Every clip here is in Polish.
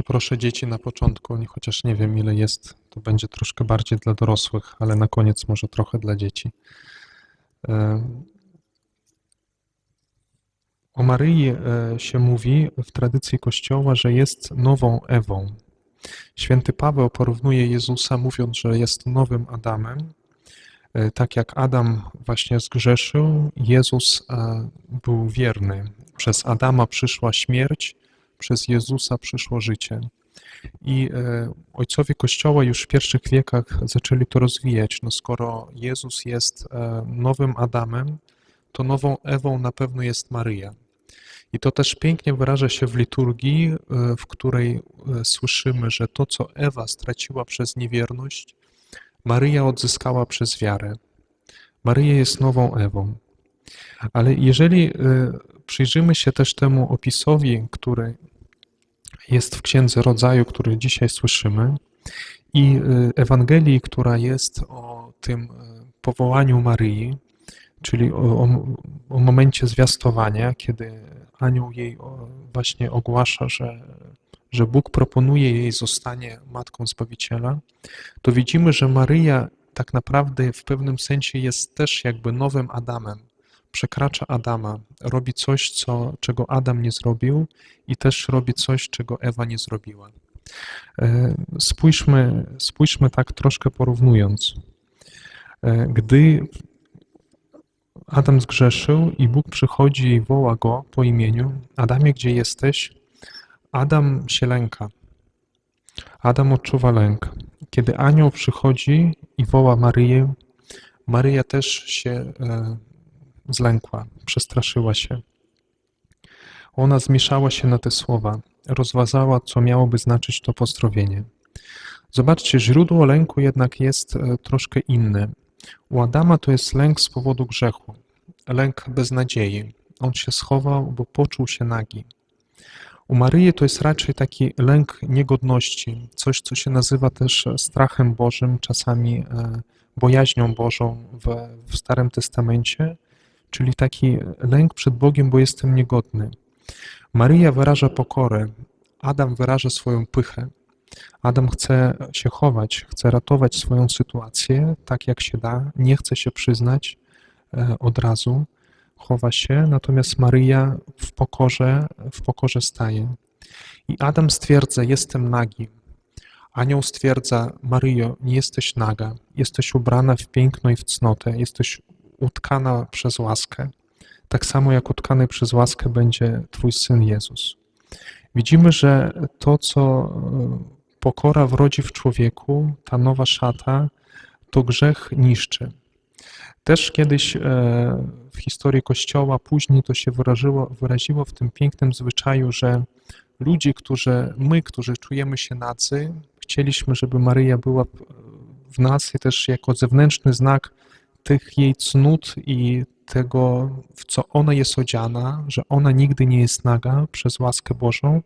Przeproszę dzieci na początku, chociaż nie wiem ile jest, to będzie troszkę bardziej dla dorosłych, ale na koniec może trochę dla dzieci. E, O Maryi e, się mówi w tradycji Kościoła, że jest nową Ewą. Święty Paweł porównuje Jezusa, mówiąc, że jest nowym Adamem. E, Tak jak Adam właśnie zgrzeszył, Jezus był wierny. Przez Adama przyszła śmierć, przez Jezusa przyszło życie. I e, ojcowie Kościoła już w pierwszych wiekach zaczęli to rozwijać. No skoro Jezus jest e, nowym Adamem, to nową Ewą na pewno jest Maryja. I to też pięknie wyraża się w liturgii, e, w której słyszymy, że to, co Ewa straciła przez niewierność, Maryja odzyskała przez wiarę. Maryja jest nową Ewą. Ale jeżeli przyjrzymy się też temu opisowi, który jest w Księdze Rodzaju, który dzisiaj słyszymy, i y, Ewangelii, która jest o tym y, powołaniu Maryi, czyli o, o, momencie zwiastowania, kiedy anioł jej właśnie ogłasza, że, że Bóg proponuje jej zostanie matką Zbawiciela, to widzimy, że Maryja tak naprawdę w pewnym sensie jest też jakby nowym Adamem. Przekracza Adama, robi coś, co, czego Adam nie zrobił, i też robi coś, czego Ewa nie zrobiła. E, Spójrzmy, spójrzmy tak troszkę porównując. E, Gdy Adam zgrzeszył i Bóg przychodzi i woła go po imieniu, Adamie, gdzie jesteś? Adam się lęka. Adam odczuwa lęk. Kiedy anioł przychodzi i woła Maryję, Maryja też się e, zlękła, przestraszyła się. Ona zmieszała się na te słowa, rozważała, co miałoby znaczyć to pozdrowienie. Zobaczcie, źródło lęku jednak jest e, troszkę inne. U Adama to jest lęk z powodu grzechu, lęk beznadziei. On się schował, bo poczuł się nagi. U Maryi to jest raczej taki lęk niegodności, coś, co się nazywa też strachem Bożym, czasami e, bojaźnią Bożą w, w Starym Testamencie, czyli taki lęk przed Bogiem, bo jestem niegodny. Maryja wyraża pokorę, Adam wyraża swoją pychę. Adam chce się chować, chce ratować swoją sytuację tak jak się da, nie chce się przyznać e, od razu, chowa się, natomiast Maryja w pokorze, w pokorze staje. I Adam stwierdza: Jestem nagi. Anioł stwierdza: Maryjo, nie jesteś naga, jesteś ubrana w piękno i w cnotę, jesteś utkana przez łaskę. Tak samo jak utkany przez łaskę będzie Twój syn Jezus. Widzimy, że to, co e, pokora wrodzi w człowieku, ta nowa szata, to grzech niszczy. Też kiedyś e, w historii Kościoła, później to się wyraziło, wyraziło w tym pięknym zwyczaju, że ludzie, którzy, my, którzy czujemy się nadzy, chcieliśmy, żeby Maryja była w nas i też jako zewnętrzny znak tych jej cnót i tego, w co ona jest odziana, że ona nigdy nie jest naga przez łaskę Bożą,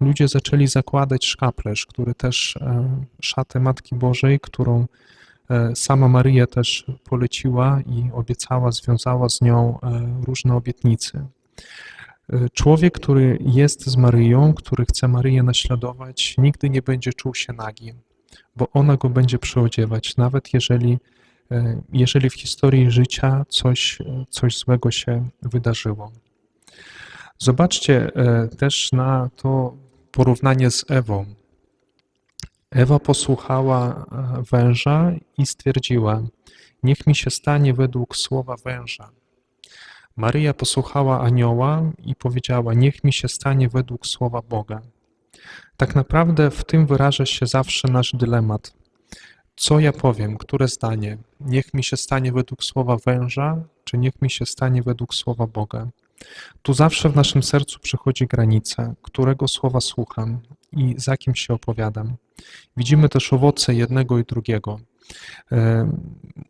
ludzie zaczęli zakładać szkaplerz, który też e, szatę Matki Bożej, którą e, sama Maryja też poleciła i obiecała, związała z nią e, różne obietnice. Człowiek, który jest z Maryją, który chce Maryję naśladować, nigdy nie będzie czuł się nagi, bo ona go będzie przyodziewać, nawet jeżeli, jeżeli w historii życia coś, e, coś złego się wydarzyło. Zobaczcie e, też na to porównanie z Ewą. Ewa posłuchała e, węża i stwierdziła: Niech mi się stanie według słowa węża. Maryja posłuchała anioła i powiedziała: Niech mi się stanie według słowa Boga. Tak naprawdę w tym wyraża się zawsze nasz dylemat. Co ja powiem, które zdanie? Niech mi się stanie według słowa węża, czy niech mi się stanie według słowa Boga? Tu zawsze w naszym sercu przychodzi granica, którego słowa słucham i za kim się opowiadam. Widzimy też owoce jednego i drugiego. E,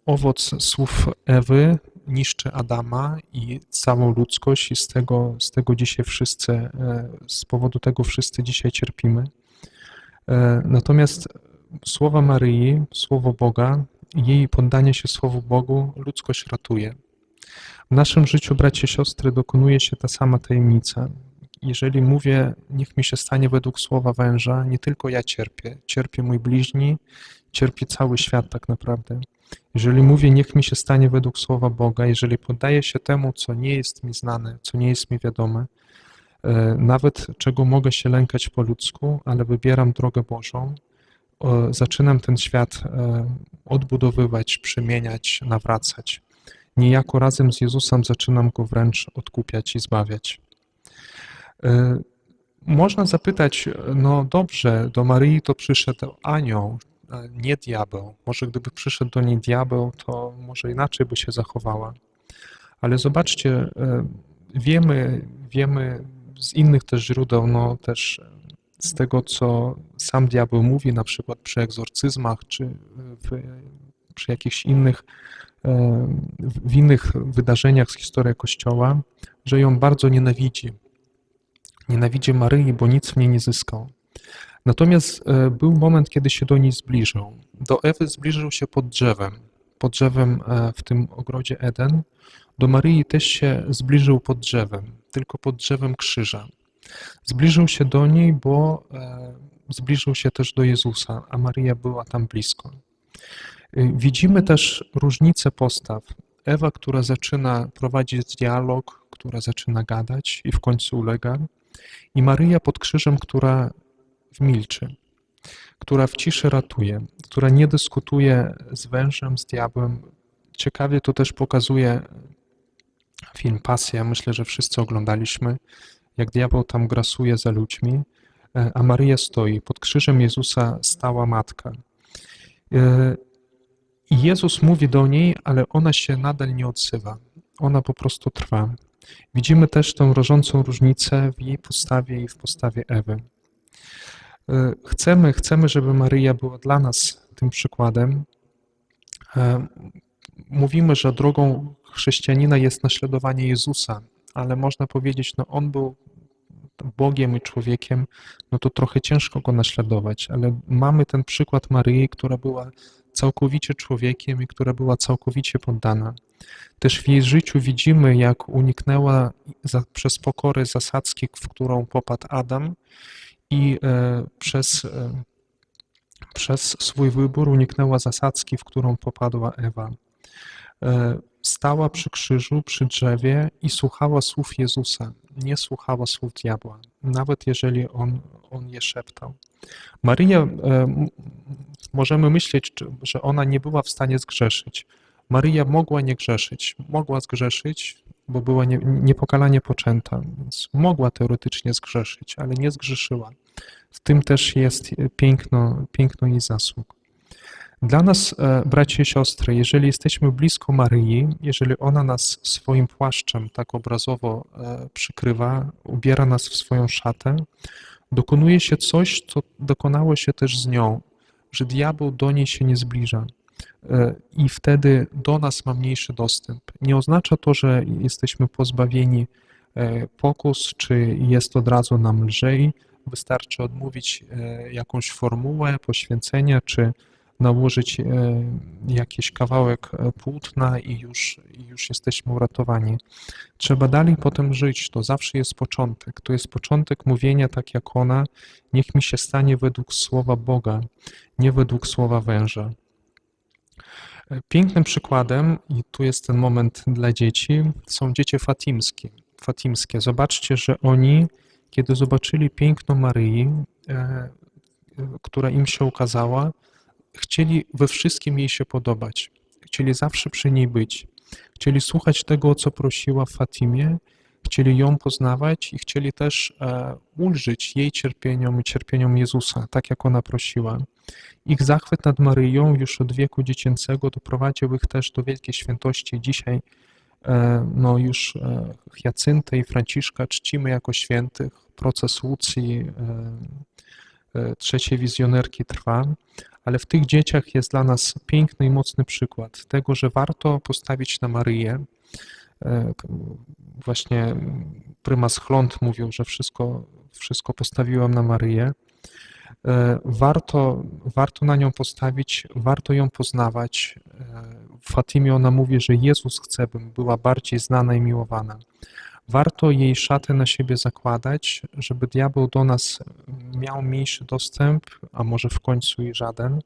Owoc słów Ewy niszczy Adama i całą ludzkość, i z tego, z tego dzisiaj wszyscy, e, z powodu tego wszyscy dzisiaj cierpimy. E, Natomiast słowa Maryi, słowo Boga, jej poddanie się słowu Bogu ludzkość ratuje. W naszym życiu, bracie i siostry, dokonuje się ta sama tajemnica. jeżeli mówię, niech mi się stanie według słowa węża, nie tylko ja cierpię, cierpi mój bliźni, cierpi cały świat tak naprawdę. Jeżeli mówię, niech mi się stanie według słowa Boga, jeżeli poddaję się temu, co nie jest mi znane, co nie jest mi wiadome, e, nawet czego mogę się lękać po ludzku, ale wybieram drogę Bożą, zaczynam ten świat e, odbudowywać, przemieniać, nawracać. Niejako razem z Jezusem zaczynam go wręcz odkupiać i zbawiać. E, Można zapytać, no dobrze, do Maryi to przyszedł anioł, nie diabeł. Może gdyby przyszedł do niej diabeł, to może inaczej by się zachowała. Ale zobaczcie, e, wiemy, wiemy z innych też źródeł, no też z tego, co sam diabeł mówi, na przykład przy egzorcyzmach, czy w, przy jakichś innych, e, w innych wydarzeniach z historii Kościoła, że ją bardzo nienawidzi. Nienawidzi Maryi, bo nic w niej nie zyskał. Natomiast e, był moment, kiedy się do niej zbliżył. Do Ewy zbliżył się pod drzewem, pod drzewem e, w tym ogrodzie Eden. Do Maryi też się zbliżył pod drzewem, tylko pod drzewem krzyża. Zbliżył się do niej, bo e, zbliżył się też do Jezusa, a Maryja była tam blisko. Y, Widzimy też różnicę postaw. Ewa, która zaczyna prowadzić dialog, która zaczyna gadać i w końcu ulega, i Maryja pod krzyżem, która milczy, która w ciszy ratuje, która nie dyskutuje z wężem, z diabłem. Ciekawie to też pokazuje film Pasja. Myślę, że wszyscy oglądaliśmy, jak diabeł tam grasuje za ludźmi, e, a Maryja stoi. Pod krzyżem Jezusa stała matka. E, I Jezus mówi do niej, ale ona się nadal nie odzywa. Ona po prostu trwa. Widzimy też tę rażącą różnicę w jej postawie i w postawie Ewy. E, Chcemy, chcemy, żeby Maryja była dla nas tym przykładem. Mówimy, że drogą chrześcijanina jest naśladowanie Jezusa, ale można powiedzieć, no on był Bogiem i człowiekiem, no to trochę ciężko go naśladować, ale mamy ten przykład Maryi, która była całkowicie człowiekiem i która była całkowicie poddana. Też w jej życiu widzimy, jak uniknęła za, przez pokorę zasadzki, w którą popadł Adam i e, przez, e, przez swój wybór uniknęła zasadzki, w którą popadła Ewa. E, stała przy krzyżu, przy drzewie i słuchała słów Jezusa, nie słuchała słów diabła, nawet jeżeli on, on je szeptał. Maryja, e, możemy myśleć, że ona nie była w stanie zgrzeszyć. Maryja mogła nie grzeszyć, mogła zgrzeszyć, bo była nie, niepokalanie poczęta, więc mogła teoretycznie zgrzeszyć, ale nie zgrzeszyła. W tym też jest piękno, piękno jej zasług. Dla nas, e, bracia i siostry, jeżeli jesteśmy blisko Maryi, jeżeli ona nas swoim płaszczem tak obrazowo e, przykrywa, ubiera nas w swoją szatę, dokonuje się coś, co dokonało się też z nią, że diabeł do niej się nie zbliża e, i wtedy do nas ma mniejszy dostęp. Nie oznacza to, że jesteśmy pozbawieni pokus, czy jest od razu nam lżej. Wystarczy odmówić jakąś formułę poświęcenia, czy nałożyć e, jakiś kawałek e, płótna i już, już jesteśmy uratowani. Trzeba dalej potem żyć, to zawsze jest początek. To jest początek mówienia tak jak ona, niech mi się stanie według słowa Boga, nie według słowa węża. E, Pięknym przykładem, i tu jest ten moment dla dzieci, są dzieci fatimskie. fatimskie. Zobaczcie, że oni, kiedy zobaczyli piękno Maryi, która im się ukazała, chcieli we wszystkim jej się podobać. Chcieli zawsze przy niej być. Chcieli słuchać tego, o co prosiła Fatimie, chcieli ją poznawać i chcieli też e, ulżyć jej cierpieniom i cierpieniom Jezusa, tak jak ona prosiła. Ich zachwyt nad Maryją już od wieku dziecięcego doprowadził ich też do wielkiej świętości. Dzisiaj e, no już e, Hyacyntę i Franciszka czcimy jako świętych. Proces Łucji, e, trzeciej wizjonerki trwa, ale w tych dzieciach jest dla nas piękny i mocny przykład tego, że warto postawić na Maryję. E, Właśnie prymas Chląd mówił, że wszystko, wszystko postawiłem na Maryję. E, Warto, warto na nią postawić, warto ją poznawać. E, W Fatimie ona mówi, że Jezus chce, bym była bardziej znana i miłowana. Warto jej szatę na siebie zakładać, żeby diabeł do nas miał mniejszy dostęp, a może w końcu i żaden,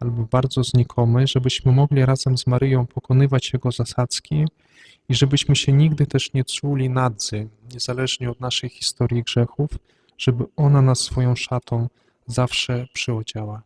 albo bardzo znikomy, żebyśmy mogli razem z Maryją pokonywać jego zasadzki i żebyśmy się nigdy też nie czuli nadzy, niezależnie od naszej historii grzechów, żeby ona nas swoją szatą zawsze przyodziała.